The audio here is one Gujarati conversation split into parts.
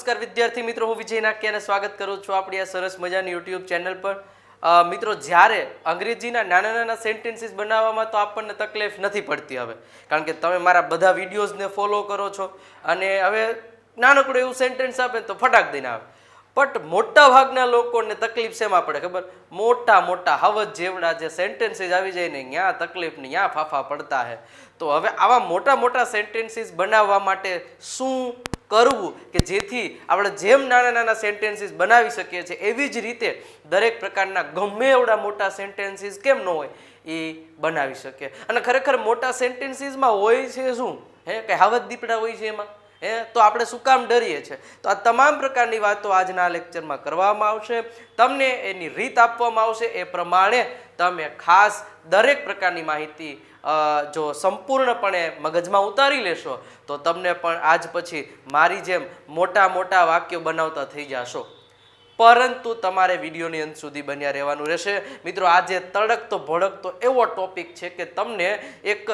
નમસ્કાર વિદ્યાર્થી મિત્રો, હું વિજય નાક્યાને સ્વાગત કરું છું આપણી આ સરસ મજાની યુટ્યુબ ચેનલ પર. મિત્રો, જ્યારે અંગ્રેજીના નાના નાના સેન્ટેન્સીસ બનાવવામાં તો આપણને તકલીફ નથી પડતી હવે. કારણ કે તમે મારા બધા વિડીયોઝને ફોલો કરો છો અને હવે નાનકડું એવું સેન્ટેન્સ આપે તો ફટાક દઈને આવે. બટ મોટા ભાગના લોકોને તકલીફ શેમાં પડે ખબર? મોટા મોટા હવજ જેવડા જે સેન્ટેન્સીસ આવી જાય ને ત્યાં તકલીફ ને ત્યાં ફાફા પડતા હે. તો હવે આવા મોટા મોટા સેન્ટેન્સીસ બનાવવા માટે શું કરવું કે જેથી આપણે જેમ નાના નાના સેન્ટેન્સીસ બનાવી શકીએ છીએ, એવી જ રીતે દરેક પ્રકારના ગમે એવડા મોટા સેન્ટેન્સીસ કેમ ન હોય, એ બનાવી શકીએ. અને ખરેખર મોટા સેન્ટેન્સીસમાં હોય છે શું? હે કે હાવત દીપડા હોય છે એમાં? હે? તો આપણે શું કામ ડરીએ છીએ? તો આ તમામ પ્રકારની વાતો આજના લેક્ચરમાં કરવામાં આવશે. તમને એની રીત આપવામાં આવશે. એ પ્રમાણે તમે ખાસ દરેક પ્રકારની માહિતી જો સંપૂર્ણપણે મગજમાં ઉતારી લેશો, તો તમને પણ આજ પછી મારી જેમ મોટા મોટા વાક્યો બનાવતા થઈ જશો. પરંતુ તમારે વિડીયોની અંત સુધી બન્યા રહેવાનું રહેશે. મિત્રો, આજે તડકતો ભડકતો એવો ટોપિક છે કે તમને એક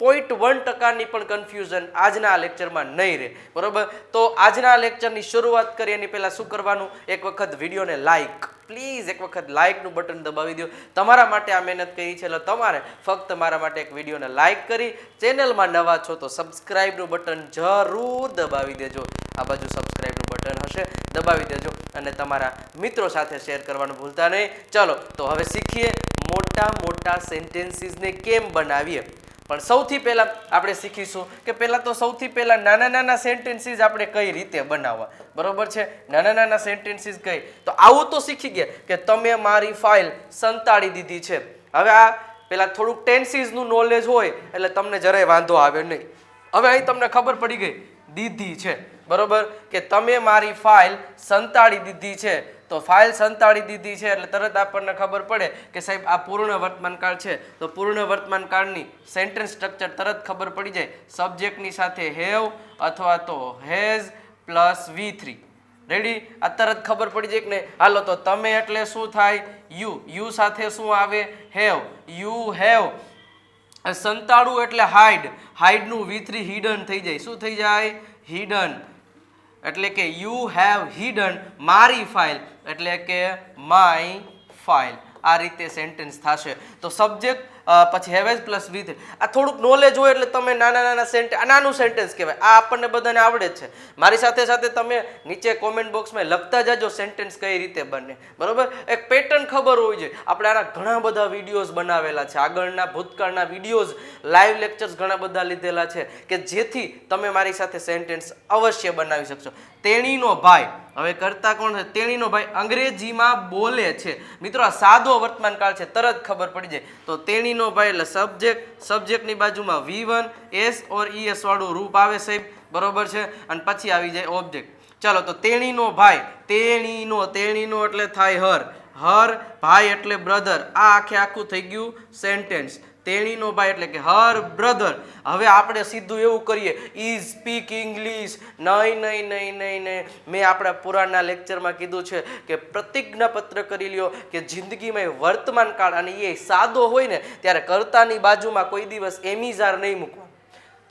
પોઈન્ટ વન ટકાની પણ કન્ફ્યુઝન આજના આ લેક્ચરમાં નહીં રહે. બરાબર? તો આજના લેક્ચરની શરૂઆત કરીએ એની પહેલાં શું કરવાનું? એક વખત વિડીયોને લાઈક પ્લીઝ એક વખત લાઈકનું બટન દબાવી દો. તમારા માટે આ મહેનત કરી છે, એટલે તમારે ફક્ત મારા માટે એક વિડીયોને લાઈક કરી. ચેનલમાં નવા છો તો સબસ્ક્રાઈબનું બટન જરૂર દબાવી દેજો. આ બાજુ સબસ્ક્રાઈબનું બટન હશે, દબાવી દેજો અને તમારા મિત્રો સાથે શેર કરવાનું ભૂલતા નહીં. ચલો, તો હવે શીખીએ મોટા મોટા સેન્ટેન્સીસને કેમ બનાવીએ? પણ સૌથી પહેલાં આપણે શીખીશું કે પહેલાં તો સૌથી પહેલાં નાના નાના સેન્ટેન્સીસ આપણે કઈ રીતે બનાવવા? બરોબર છે? નાના નાના સેન્ટેન્સીસ કઈ? તો આવું તો શીખી ગયા કે તમે મારી ફાઇલ સંતાડી દીધી છે. હવે આ પહેલાં થોડુંક ટેન્સીસનું નોલેજ હોય એટલે તમને જરાય વાંધો આવે નહીં. હવે અહીં તમને ખબર પડી ગઈ. દીધી છે. બરોબર? કે તમે મારી ફાઇલ સંતાડી દીધી છે. તો ફાઇલ સંતાડી દીધી છે એટલે તરત આપણને ખબર પડે કે સાહેબ આ પૂર્ણ વર્તમાનકાળ છે. તો પૂર્ણ વર્તમાનકાળની સેન્ટેન્સ સ્ટ્રક્ચર તરત ખબર પડી જાય. સબ્જેક્ટની સાથે હેવ અથવા તો has plus V three. Ready આ તરત ખબર પડી જાય કે નહીં. હાલો, તો તમે એટલે શું થાય? યુ. યુ સાથે શું આવે? હેવ. You have. સંતાડું એટલે હાઈડ. હાઈડનું વી થ્રી હિડન થઈ જાય. શું થઈ જાય? હિડન. એટલે કે યુ હેવ હિડન મારી ફાઇલ એટલે કે માય ફાઇલ આ રીતે સેન્ટેન્સ થશે. તો સબ્જેક્ટ પછી હેવેજ પ્લસ વિથ આ થોડુંક નોલેજ હોય એટલે તમે નાના નાના સેન્ટેન્સ નાનું સેન્ટેન્સ કહેવાય. આ આપણને બધાને આવડે છે. મારી સાથે સાથે તમે નીચે કોમેન્ટ બોક્સમાં લખતા જાજો સેન્ટેન્સ કઈ રીતે બને. બરોબર? એક પેટર્ન ખબર હોવી જોઈએ. આપણે આના ઘણા બધા વિડીયોઝ બનાવેલા છે. આગળના, ભૂતકાળના વિડીયોઝ લાઈવ લેક્ચર્સ ઘણા બધા લીધેલા છે કે જેથી તમે મારી સાથે સેન્ટેન્સ અવશ્ય બનાવી શકશો. તેણીનો ભાઈ, હવે કરતા કોણ છે? તેણીનો ભાઈ અંગ્રેજીમાં બોલે છે. મિત્રો, આ સાદો વર્તમાનકાળ છે. તરત ખબર પડી જાય. તો તેણીનો ભાઈ, એટલે સબ્જેક્ટ સબ્જેક્ટની બાજુમાં V one S or E S વાળું રૂપ આવે સાહેબ. બરોબર છે? અને પછી આવી જાય ઓબ્જેક્ટ ચાલો, તો તેણીનો ભાઈ, તેણીનો તેણીનો એટલે થાય હર. હર, ભાઈ એટલે બ્રધર આ આખે આખું થઈ ગયું સેન્ટેન્સ તેણીનો ભાઈ એટલે કે હર બ્રધર. હવે આપણે સીધું એવું કરીએ. ઈ સ્પીક ઇંગ્લિશ નહીં નહીં નહીં નહીં નહીં મેં આપણા પુરાણના લેક્ચરમાં કીધું છે કે પ્રતિજ્ઞાપત્ર કરી લ્યો કે જિંદગીમાં વર્તમાન કાળ અને એ સાદો હોય ને ત્યારે કર્તાની બાજુમાં કોઈ દિવસ એમિઝાર નહીં મૂકવા.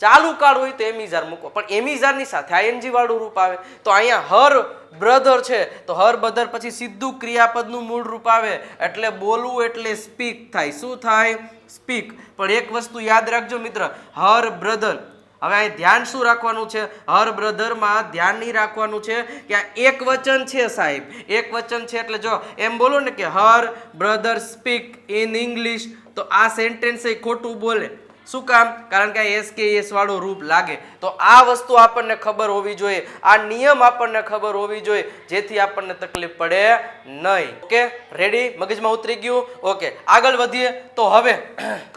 ચાલુ કાળ હોય તો એમિઝાર મૂકો પણ એમિઝારની સાથે આઈએનજી વાળું રૂપ આવે. તો અહીંયા હર બ્રધર છે, તો હર બધર પછી સીધું ક્રિયાપદનું મૂળ રૂપ આવે. એટલે બોલવું એટલે સ્પીક થાય. શું થાય? સ્પીક પણ એક વસ્તુ યાદ રાખજો મિત્ર, હર બ્રધર. હવે અહીં ધ્યાન શું રાખવાનું છે? હર બ્રધરમાં ધ્યાન નહીં રાખવાનું છે કે આ એક વચન છે સાહેબ. એક વચન છે એટલે જો એમ બોલો ને કે her brother speak in English તો આ સેન્ટેન્સ એ ખોટું બોલે. શું કામ? કારણ કે એસ કે એસ વાળું રૂપ લાગે. તો આ વસ્તુ આપણને ખબર હોવી જોઈએ. આ નિયમ આપણને ખબર હોવી જોઈએ. જેથી આપણને તકલીફ પડે નહીં. ઓકે? રેડી મગજમાં ઉતરી ગયું? ઓકે. આગળ વધીએ. તો હવે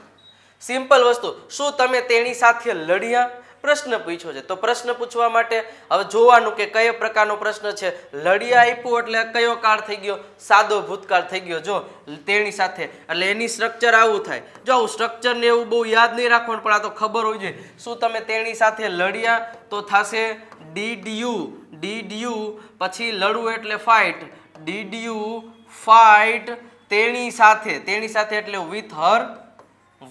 સિમ્પલ વસ્તુ. શું તમે તેની સાથે લડ્યા? પ્રશ્ન પૂછ્યો છે. તો પ્રશ્ન પૂછવા માટે હવે જોવાનું કે કયો પ્રકારનો પ્રશ્ન છે. લડી આપ્યું એટલે કયો કાળ થઈ ગયો? સાદો ભૂતકાળ થઈ ગયો. જો તેની સાથે, એટલે એની સ્ટ્રક્ચર આવું થાય. જો આવું સ્ટ્રક્ચરને એવું બહુ યાદ નહીં રાખવાનું, પણ આ તો ખબર હોવી જોઈએ. શું તમે તેની સાથે લડ્યા? તો થશે ડીડીયુ ડીડીયુ ડીડ પછી લડવું એટલે ફાઇટ ડીડીયુ ફાઇટ તેણી સાથે? તેણી સાથે એટલે વિથ હર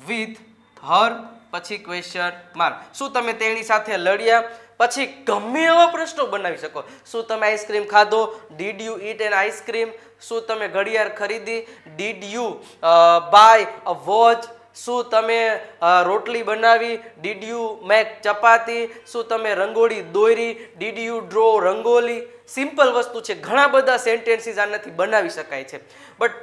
વિથ હર પછી ક્વેશ્ચન માર્ક શું તમે તેની સાથે લડ્યા? પછી ગમે એવા પ્રશ્નો બનાવી શકો. શું તમે આઈસ્ક્રીમ ખાધો? Did you eat an ice cream શું તમે ઘડિયાળ ખરીદી? Did you buy a watch શું તમે રોટલી બનાવી? Did you make chapati? શું તમે રંગોળી દોરી? Did you draw rangoli? Simple વસ્તુ છે. ઘણા બધા સેન્ટેન્સીસ આનાથી બનાવી શકાય છે. બટ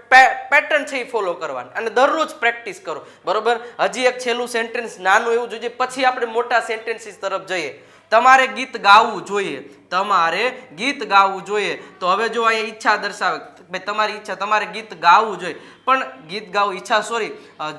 પેટર્ન છે એ ફોલો કરવાની. અને દરરોજ પ્રેક્ટિસ કરો. બરોબર? હજી એક છેલ્લું સેન્ટેન્સ નાનું એવું જોઈએ પછી આપણે મોટા સેન્ટેન્સીસ તરફ જઈએ. તમારે ગીત ગાવું જોઈએ. તમારે ગીત ગાવું જોઈએ. તો હવે જો અહીંયા ઈચ્છા દર્શાવે. ભાઈ, તમારી ઈચ્છા, તમારે ગીત ગાવું જોઈએ. પણ ગીત ગાવું, ઈચ્છા સોરી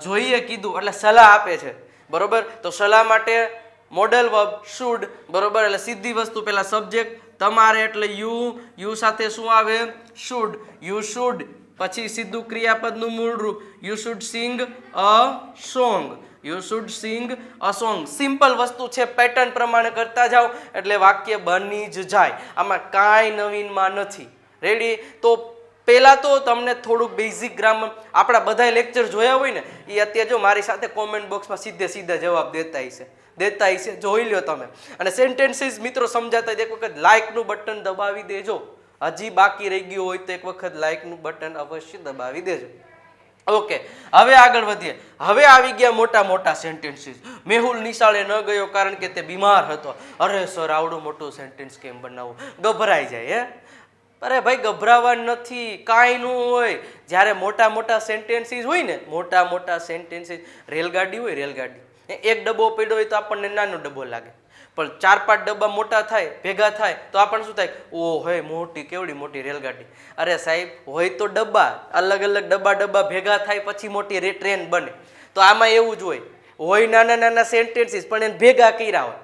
જોઈએ કીધું એટલે સલાહ આપે છે. બરોબર? તો સલાહ માટે મોડેલ વર્બ શુડ બરોબર? એટલે સીધી વસ્તુ પહેલાં સબ્જેક્ટ તમારે એટલે યુ યુ સાથે શું આવે? શુડ. You should. પછી સીધું ક્રિયાપદનું મૂળ રૂપ. You should sing a song. You should sing a song. Simple વસ્તુ છે, પેટર્ન પ્રમાણે કરતા જાઓ, એટલે વાક્ય બની જ જાય. આમાં કાંઈ નવીનમાં નથી. રેડી તો પહેલાં તો તમને થોડુંક બેઝિક ગ્રામર આપણા બધા લેક્ચર જોયા હોય ને, એ અત્યારે જો મારી સાથે કોમેન્ટ બોક્સમાં સીધે સીધા જવાબ દેતા હશે. દેતા હશે. જોઈ લ્યો તમે. અને સેન્ટેન્સીસ મિત્રો સમજાતા એક વખત લાઇકનું બટન દબાવી દેજો. હજી બાકી રહી ગયું હોય તો એક વખત લાઇકનું બટન અવશ્ય દબાવી દેજો. ઓકે હવે આગળ વધીએ. હવે આવી ગયા મોટા મોટા સેન્ટેન્સીસ મેહુલ નિશાળે ન ગયો કારણ કે તે બીમાર હતો. અરે સર આવડું મોટું સેન્ટેન્સ કેમ બનાવવું ગભરાઈ જાય, હે? અરે ભાઈ ગભરાવા નથી, કાંઈ નું હોય. જ્યારે મોટા મોટા સેન્ટેન્સીસ હોય ને, મોટા મોટા સેન્ટેન્સીસ રેલગાડી હોય, રેલગાડી. એક ડબ્બો પડ્યો હોય તો આપણને નાનો ડબ્બો લાગે. પણ ચાર પાંચ ડબ્બા મોટા થાય, ભેગા થાય, તો આપણને શું થાય? ઓ હોય, મોટી, કેવડી મોટી રેલગાડી. અરે સાહેબ, હોય તો ડબ્બા, અલગ અલગ ડબ્બા ડબ્બા ભેગા થાય, પછી મોટી ટ્રેન બને. તો આમાં એવું જ હોય. હોય નાના નાના સેન્ટેન્સીસ પણ એને ભેગા કર્યા હોય.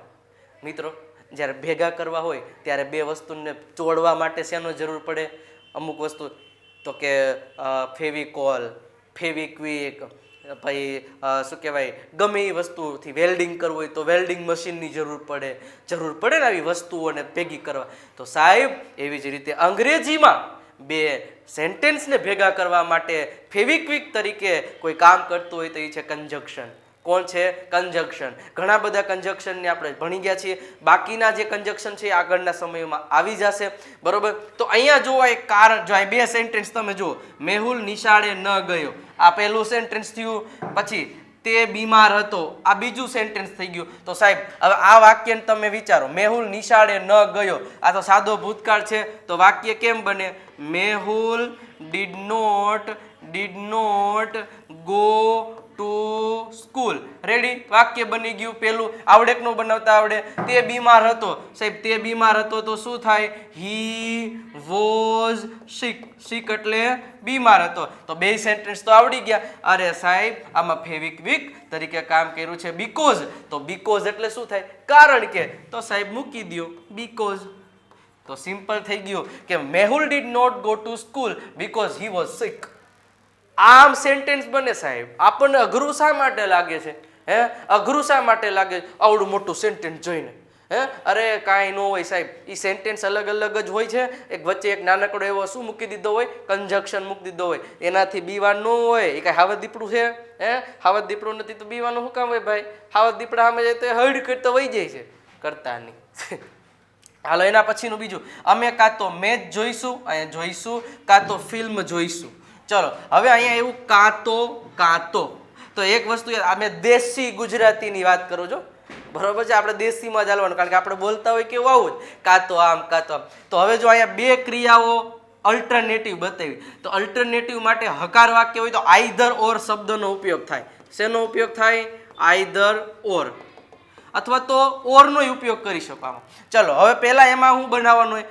મિત્રો જ્યારે ભેગા કરવા હોય, ત્યારે બે વસ્તુને જોડવા માટે શેનો જરૂર પડે? અમુક વસ્તુ, તો કે ફેવિકોલ, ફેવિક્વિક, પછી શું કહેવાય, ગમે એ વસ્તુથી વેલ્ડિંગ કરવું હોય તો વેલ્ડિંગ મશીનની જરૂર પડે. જરૂર પડે ને આવી વસ્તુઓને ભેગી કરવા. તો સાહેબ, એવી જ રીતે અંગ્રેજીમાં બે સેન્ટેન્સને ભેગા કરવા માટે ફેવિક્વિક તરીકે કોઈ કામ કરતું હોય તો એ છે કંજક્શન કોણ છે? કંજક્શન ઘણા બધા કંજક્શનને આપણે ભણી ગયા છીએ. બાકીના જે કંજક્શન છે આગળના સમયમાં આવી જશે. બરોબર? તો અહીંયા જોવા એક કારણ, જો બે સેન્ટેન્સ તમે જુઓ. મેહુલ નિશાળે ન ગયો. આ પહેલું સેન્ટેન્સ થયું. પછી તે બીમાર હતો. આ બીજું સેન્ટેન્સ થઈ ગયું. તો સાહેબ, હવે આ વાક્યને તમે વિચારો. મેહુલ નિશાળે ન ગયો. આ તો સાદો ભૂતકાળ છે. તો વાક્ય કેમ બને? Mehul did not did not go to school ready વાક્ય બની ગયું પેલું. આવડે કે બનાવતા આવડે? તે બીમાર હતો. સાહેબ, તે બીમાર હતો તો શું થાય? હી વોઝ સિક સિક એટલે બીમાર હતો. તો બે સેન્ટેન્સ તો આવડી ગયા. અરે સાહેબ, આમાં ફેવિક્વિક તરીકે કામ કર્યું છે બીકોઝ તો બીકોઝ એટલે શું થાય? કારણ કે. તો સાહેબ, મૂકી દો બીકોઝ તો સિમ્પલ થઈ ગયું કે Mehul did not go to school because he was sick આમ સેન્ટેન્સ બને સાહેબ. આપણને અઘરું શા માટે લાગે છે? હે? અઘરું શા માટે લાગે આવડું મોટું સેન્ટેન્સ જોઈને. હે? અરે કાંઈ ન હોય સાહેબ. એ સેન્ટેન્સ અલગ અલગ જ હોય છે. એક વચ્ચે એક નાનકડો એવો શું મૂકી દીધો હોય? કન્જક્શન મૂકી દીધો હોય. એનાથી બીવાનું ન હોય. એ કાંઈ હાવત દીપડું છે? હે? હાવત દીપડું નથી તો બીવાનું શું કામ હોય ભાઈ? હાવત દીપડા સામે જાય તો હડ કરતો વહી જાય છે. કરતા નહીં. હાલો, એના પછીનું બીજું. અમે કાં તો મેચ જોઈશું, અહીંયા જોઈશું, કાં તો ફિલ્મ જોઈશું. ચલો, હવે અહીંયા એવું કાંતો કાંતો. તો એક વસ્તુ અમે દેશી ગુજરાતીની વાત કરું છું. બરોબર છે? આપણે દેશીમાં જ હાલવાનું, કારણ કે આપણે બોલતા હોય કેવું આવું જ. કાં તો આમ, કાતો તો હવે જો અહીંયા બે ક્રિયાઓ અલ્ટરનેટિવ બતાવી. તો અલ્ટરનેટિવ માટે હકાર વાક્ય હોય તો આઈધર ઓર શબ્દનો ઉપયોગ થાય. શેનો ઉપયોગ થાય? આઈધર ઓર અથવા તો ઓરનો ઉપયોગ કરી શકો આમાં. ચલો, હવે પહેલાં એમાં હું બનાવવાનું હોય.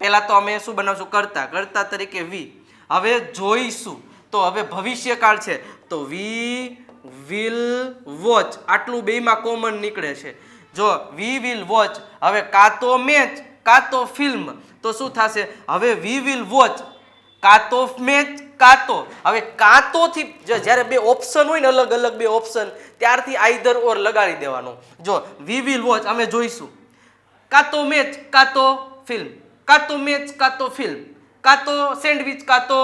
પહેલાં તો અમે શું બનાવશું? કરતા. કરતા તરીકે વી. હવે જોઈશું. તો હવે ભવિષ્યકાળ છે. તો વી વિલ વોચ આટલું બેમાં કોમન નીકળે છે. જો વી વિલ વોચ હવે કાં તો મેચ કાં તો ફિલ્મ તો શું થશે? હવે વી વિલ વોચ કાં તો મેચ કાં તો. હવે કાં તોથી જ્યારે બે ઓપ્શન હોય ને અલગ અલગ બે ઓપ્શન ત્યારથી આઈધર ઓર લગાડી દેવાનું. જો વી વિલ વોચ અમે જોઈશું. કાં તો મેચ કાં તો ફિલ્મ કાં તો મેચ કાં તો ફિલ્મ કાં તો સેન્ડવિચ, કાં તો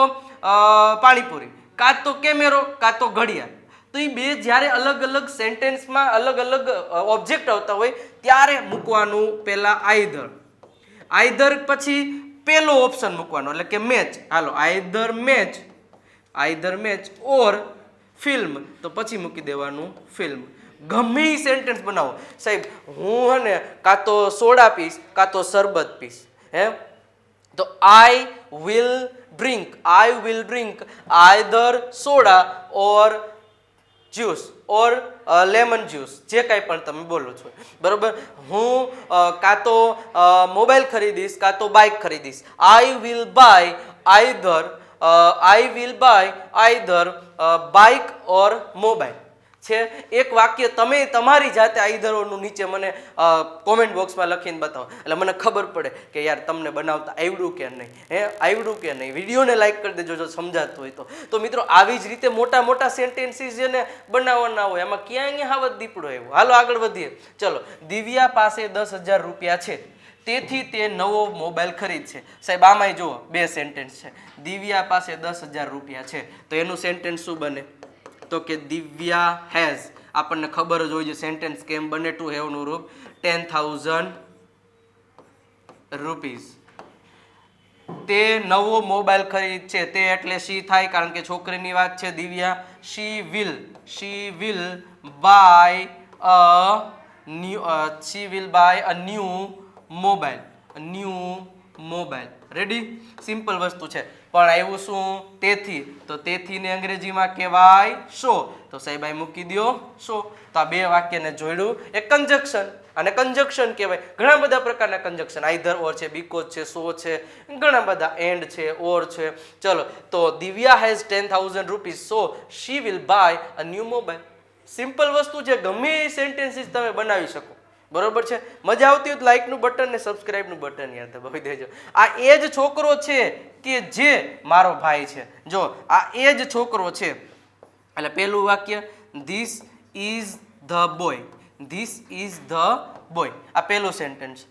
પાણીપુરી, કાં તો કેમેરો, કાં તો ઘડિયાળ. તો એ બે જ્યારે અલગ અલગ સેન્ટેન્સમાં અલગ અલગ ઓબ્જેક્ટ આવતા હોય, ત્યારે મૂકવાનું પહેલાં આઈધર. આઈધર પછી પેલો ઓપ્શન મૂકવાનો, એટલે કે match hello, either match either match or film તો પછી મૂકી દેવાનું ફિલ્મ ગમે એ સેન્ટેન્સ બનાવો. સાહેબ, હું હે ને, કાં તો સોડા પીશ કાં તો શરબત પીશ હે? તો I will drink I will drink either soda or juice or lemon juice જે કાંઈ પણ તમે બોલો છો. બરાબર? હું કાં તો મોબાઈલ ખરીદીશ, કાં તો bike ખરીદીશ. I will buy either I will buy either bike or mobile છે. એક વાક્ય તમે તમારી જાતે આઈધરોનું નીચે મને કોમેન્ટ બોક્સમાં લખીને બતાવો. એટલે મને ખબર પડે કે યાર તમને બનાવતા આવડ્યું કે નહીં. હે? આવડ્યું કે નહીં? વિડીયોને લાઈક કરી દેજો જો સમજાતું હોય તો. મિત્રો, આવી જ રીતે મોટા મોટા સેન્ટેન્સીસ જેને બનાવવાના હોય એમાં ક્યાં અહીંયા હાવત દીપડો આવ્યો? હાલો આગળ વધીએ. ચલો, દિવ્યા પાસે દસ હજાર રૂપિયા છે. તેથી તે નવો મોબાઈલ ખરીદશે. સાહેબ, આમાંય જુઓ, બે સેન્ટેન્સ છે. દિવ્યા પાસે દસ હજાર રૂપિયા છે. તો એનું સેન્ટેન્સ શું બને? તો કે દિવ્યા હેઝ. આપણને ખબર જ હોય છે સેન્ટેન્સ કેમ બને ટુ હેવનું રૂપ? ટેન થાઉઝન્ડ રૂપીઝ તે નવો મોબાઈલ ખરીદ છે, તે એટલે શી થાય, કારણ કે છોકરીની વાત છે, Divya. She will she will buy a new she will buy a new mobile new mobile ready simple વસ્તુ છે. પણ આવ્યું શું? તેથી. તો તેથીને અંગ્રેજીમાં કહેવાય શો? તો સાહેબ અહીં મૂકી દો શો? તો આ બે વાક્યને જોડ્યું એ કંજક્શન અને કંજક્શન કહેવાય. ઘણા બધા પ્રકારના કંજક્શન આઈધર ઓર છે બીકોઝ છે સો છે. ઘણા બધા એન્ડ છે ઓર છે. ચલો, તો Divya has ten thousand rupees so she will buy a new mobile simple વસ્તુ છે, ગમે એ સેન્ટેન્સીસ તમે બનાવી શકો. બરોબર છે? મજા આવતી હોય તો લાઇકનું બટન ને સબસ્ક્રાઇબનું બટન યાદ દબાવી દેજો. આ એ જ છોકરો છે કે જે મારો ભાઈ છે? જો, આ એ જ છોકરો છે. એટલે પહેલું વાક્ય this is the boy this is the boy આ પહેલું સેન્ટેન્સ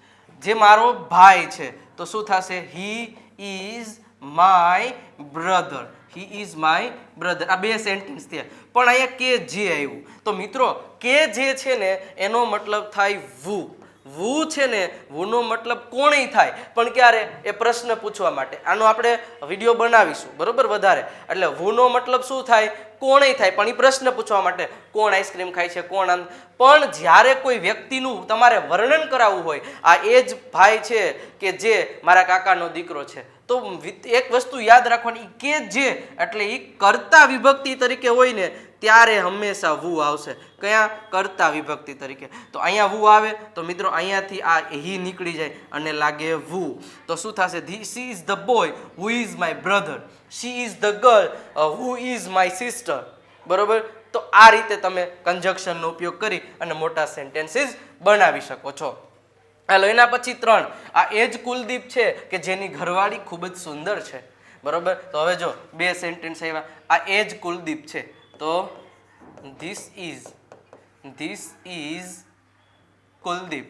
જે મારો ભાઈ છે, તો શું થશે? He is my brother he is my brother આ બે સેન્ટેન્સ થયા. પણ અહીંયા કે જે આવ્યું. તો મિત્રો, કે જે છે ને, એનો મતલબ થાય વુ. વુ છે ને, વુનો મતલબ કોણેય થાય. પણ ક્યારે? એ પ્રશ્ન પૂછવા માટે. આનો આપણે વીડિયો બનાવીશું. બરાબર? વધારે. એટલે વુનો મતલબ શું થાય? કોણેય થાય. પણ એ પ્રશ્ન પૂછવા માટે કોણ આઈસ્ક્રીમ ખાય છે, કોણ આમ. પણ જ્યારે કોઈ વ્યક્તિનું તમારે વર્ણન કરાવવું હોય, આ એ જ ભાઈ છે કે જે મારા કાકાનો દીકરો છે. તો એક વસ્તુ યાદ રાખવાની કે જે, એટલે એ કરતા વિભક્તિ તરીકે હોય ને, ત્યારે હંમેશા વુ આવશે. કયા? કરતા વિભક્તિ તરીકે. તો અહીંયા વુ આવે, તો મિત્રો અહીંયાથી આ હી નીકળી જાય અને લાગે વુ. તો શું થશે? This is the boy who is my brother she is the girl who is my sister બરોબર? તો આ રીતે તમે કંજક્શનનો ઉપયોગ કરી અને મોટા સેન્ટેન્સીસ બનાવી શકો છો. હાલો એના પછી ત્રણ. આ એ જ કુલદીપ છે કે જેની ઘરવાળી ખૂબ જ સુંદર છે. બરોબર? તો હવે જો, બે સેન્ટેન્સ આવ્યા આ એ જ કુલદીપ છે. તો this is this is Kuldeep.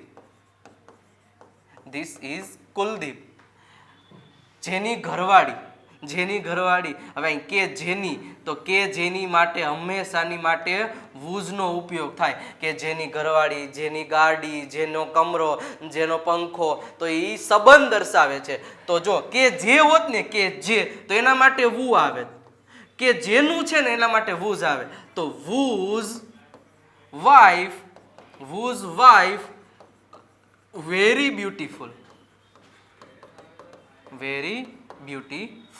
This is Kuldeep. જેની ઘરવાળી જેની ઘરવાળી, હવે કે જેની તો કે જેની માટે હંમેશાની માટે વૂઝનો ઉપયોગ થાય. કે જેની ઘરવાળી, જેની ગાડી, જેનો કમરો, જેનો પંખો, તો એ સંબંધ દર્શાવે છે. તો જો કે જે હોત ને કે જે, તો એના માટે વુ આવે. કે જેનું છે ને એના માટે વૂઝ આવે. તો whose wife whose wife very beautiful. Very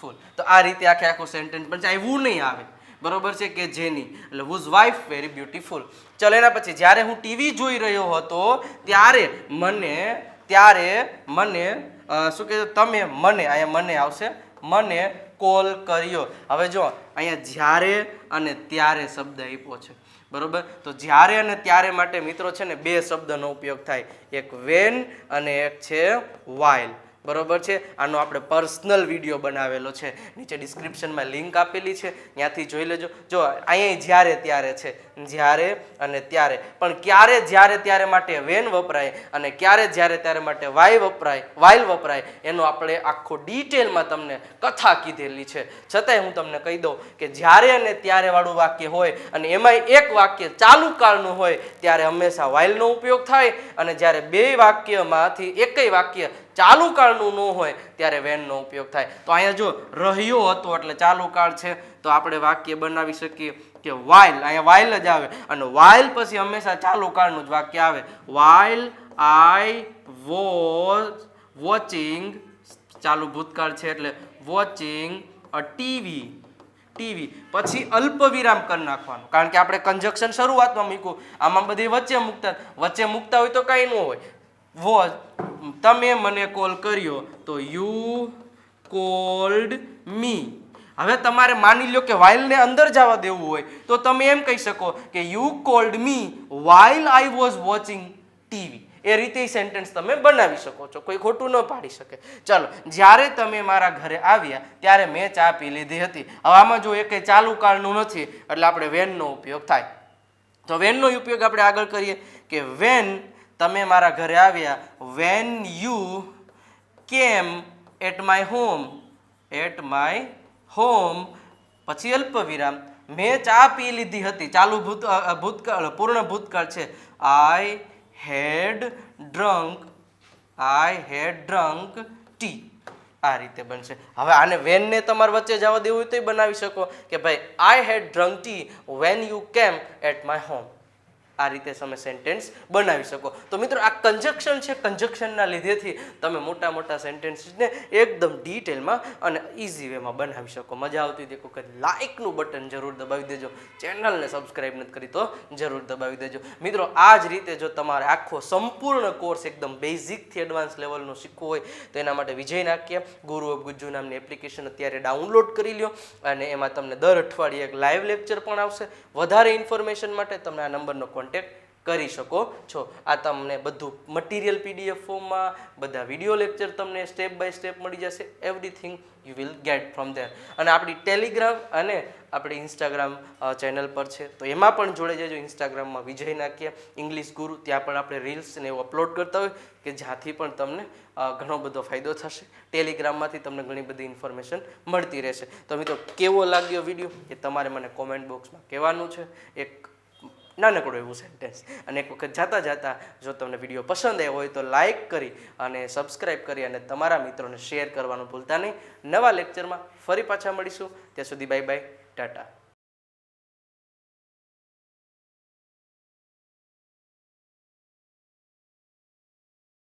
beautiful તો આ રીતે આખે આખું સેન્ટેન્સ પણ ચાહે વુ નહીં આવે. બરોબર છે કે જેની એટલે વુઝ વાઇફ વેરી બ્યુટીફુલ ચલો એના પછી જ્યારે હું ટીવી જોઈ રહ્યો હતો, ત્યારે મને ત્યારે મને શું કહેજો? તમે મને, અહીંયા મને આવશે. મને કોલ કર્યો. હવે જો, અહીંયા જ્યારે અને ત્યારે શબ્દ આપ્યો છે. બરોબર? તો જ્યારે અને ત્યારે માટે મિત્રો છે ને બે શબ્દનો ઉપયોગ થાય. એક વેન અને એક છે વાઇલ બરોબર છે? આનો આપણે પર્સનલ વીડિયો બનાવેલો છે. નીચે ડિસ્ક્રિપ્શનમાં લિંક આપેલી છે. ત્યાંથી જોઈ લેજો. જો અહીંયા જ્યારે ત્યારે છે. જ્યારે અને ત્યારે. પણ ક્યારે જ્યારે ત્યારે માટે વેન વપરાય અને ક્યારે જ્યારે ત્યારે માટે વાય વપરાય વાઇલ વપરાય, એનો આપણે આખો ડિટેલમાં તમને કથા કીધેલી છે. છતાંય હું તમને કહી દઉં કે જ્યારે અને ત્યારે વાળું વાક્ય હોય અને એમાંય એક વાક્ય ચાલુ કાળનું હોય, ત્યારે હંમેશા વાઇલનો ઉપયોગ થાય અને જ્યારે બે વાક્યમાંથી એકય વાક્ય ચાલુ કાળનું ન હોય ત્યારે વેનનો ઉપયોગ થાય. તો અહીંયા જો રહ્યો હતો એટલે ચાલુ કાળ છે, તો આપણે વાક્ય બનાવી શકીએ કે વાઇલ અહીંયા વાઇલ જ આવે અને વાઇલ પછી હંમેશા ચાલુ કાળનું જ વાક્ય આવે. વાઇલ આઈ વોઝ વોચિંગ ચાલુ ભૂતકાળ છે એટલે વોચિંગ અ ટીવી ટીવી પછી અલ્પ વિરામ કરી નાખવાનું. કારણ કે આપણે કન્જક્શન શરૂઆતમાં મૂક્યું. આમાં બધી વચ્ચે મૂકતા વચ્ચે મૂકતા હોય તો કાંઈ ન હોય. વોઝ તમે મને કોલ કર્યો તો યુ કોલ્ડ મી હવે તમારે માની લ્યો કે વાઇલને અંદર જવા દેવું હોય, તો તમે એમ કહી શકો કે you called me while I was watching TV એ રીતે સેન્ટેન્સ તમે બનાવી શકો છો, કોઈ ખોટું ન પાડી શકે. ચાલો, જ્યારે તમે મારા ઘરે આવ્યા, ત્યારે મેં ચા પી લીધી હતી. હવે આમાં જો એ કંઈ ચાલુ કાળનું નથી, એટલે આપણે વેનનો ઉપયોગ થાય. તો વેનનો ઉપયોગ આપણે આગળ કરીએ કે વેન તમે મારા ઘરે આવ્યા when you came at my home at my home પછી અલ્પ વિરામ મેં ચા પી લીધી હતી. ચાલુ ભૂત ભૂતકાળ, પૂર્ણ ભૂતકાળ છે. I had drunk I had drunk tea આ રીતે બનશે. હવે આને વેનને તમારે વચ્ચે જવા દેવું હોય તોય બનાવી શકો કે ભાઈ I had drunk tea when you came at my home આ રીતે તમે સેન્ટેન્સ બનાવી શકો. તો મિત્રો, આ કન્જક્શન છે કન્જક્શનના લીધેથી તમે મોટા મોટા સેન્ટેન્સીસને એકદમ ડિટેલમાં અને ઇઝી વેમાં બનાવી શકો. મજા આવતી હતી કે લાઇકનું બટન જરૂર દબાવી દેજો. ચેનલને સબસ્ક્રાઈબ નથી કરી તો જરૂર દબાવી દેજો. મિત્રો, આ જ રીતે જો તમારે આખો સંપૂર્ણ કોર્સ એકદમ બેઝિકથી એડવાન્સ લેવલનો શીખવો હોય, તો એના માટે વિજય નાક્ય ગુરુ ઓફ ગુજ્જુ નામની એપ્લિકેશન અત્યારે ડાઉનલોડ કરી લ્યો અને એમાં તમને દર અઠવાડિયે એક લાઈવ લેક્ચર પણ આવશે. વધારે ઇન્ફોર્મેશન માટે તમને આ નંબરનો કોન્ટેક્ટ કરી શકો છો. આ તમને બધું મટીરિયલ પીડીએફ ફોર્મમાં બધા વીડિયો લેક્ચર તમને સ્ટેપ બાય સ્ટેપ મળી જશે. Everything you will get from there અને આપણી ટેલિગ્રામ અને આપણી ઇન્સ્ટાગ્રામ ચેનલ પર છે. તો એમાં પણ જોડે જજો. ઇન્સ્ટાગ્રામમાં વિજય નાખ્યા ઇંગ્લિશ ગુરુ, ત્યાં પણ આપણે રીલ્સ ને એવું અપલોડ કરતા હોય કે જ્યાંથી પણ તમને ઘણો બધો ફાયદો થશે. ટેલિગ્રામમાંથી તમને ઘણી બધી ઇન્ફોર્મેશન મળતી રહેશે. તો મિત્રો, કેવો લાગ્યો વીડિયો એ તમારે મને કોમેન્ટ બોક્સમાં કહેવાનું છે. એક નાનકડું એવું સેન્ટેન્સ અને એક વખત જાતા જાતા જો તમને વીડિયો પસંદ આવ્યો હોય તો લાઇક કરી અને સબસ્ક્રાઇબ કરી અને તમારા મિત્રોને શેર કરવાનું ભૂલતા નહીં. નવા લેક્ચરમાં ફરી પાછા મળીશું. ત્યાં સુધી બાય બાય ટાટા.